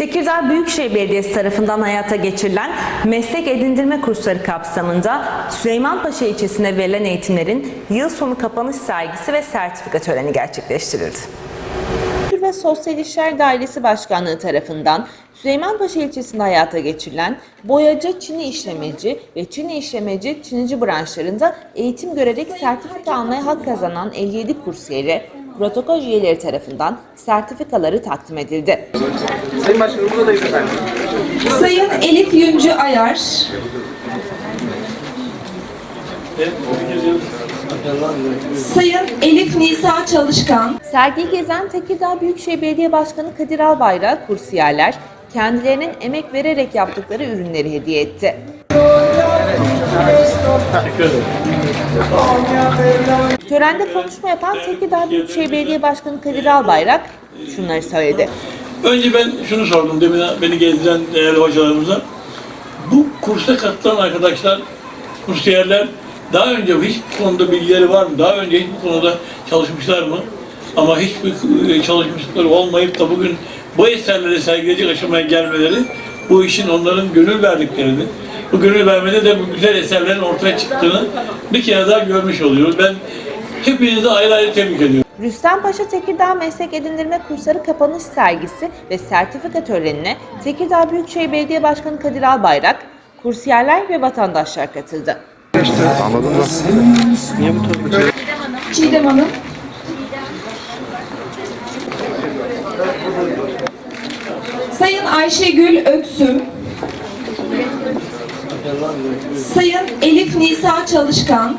Tekirdağ Büyükşehir Belediyesi tarafından hayata geçirilen meslek edindirme kursları kapsamında Süleymanpaşa ilçesine verilen eğitimlerin yıl sonu kapanış sergisi ve sertifika töreni gerçekleştirildi. Kültür ve Sosyal İşler Dairesi Başkanlığı tarafından Süleymanpaşa ilçesinde hayata geçirilen boyacı, çini işlemeci ve çini işlemeci, çinici branşlarında eğitim görerek sertifika almaya hak kazanan 57 kursiyere protokol üyeleri tarafından sertifikaları takdim edildi. Sayın Başkanım buradayız efendim. Sayın Elif Yüncü Ayar, Sayın Elif Nisa Çalışkan, Sergiyi gezen Tekirdağ Büyükşehir Belediye Başkanı Kadir Albayrak kursiyerler kendilerinin emek vererek yaptıkları ürünleri hediye etti. Törende konuşma yapan Tekirdağ Büyükşehir Belediye Başkanı Kadir Albayrak şunları söyledi. Önce ben şunu sordum demin beni gezdiren değerli hocalarımıza. Bu kursa katılan arkadaşlar, kursiyerler daha önce hiç bu konuda bilgileri var mı? Daha önce hiç bu konuda çalışmışlar mı? Ama hiçbir çalışmışlıkları olmayıp da bugün bu eserleri sergileyecek aşamaya gelmeleri bu işin onların gönül verdiklerini, bu gönül vermede de bu güzel eserlerin ortaya çıktığını bir kere daha görmüş oluyoruz. Ben hepinizi ayrı ayrı tebrik ediyorum. Rüstempaşa Tekirdağ Meslek Edindirme Kursları kapanış sergisi ve sertifika törenine Tekirdağ Büyükşehir Belediye Başkanı Kadir Albayrak, kursiyerler ve vatandaşlar katıldı. Anladın mı? Çiğdem Hanım, Sayın Ayşegül Öksüm, Sayın Elif Nisa Çalışkan.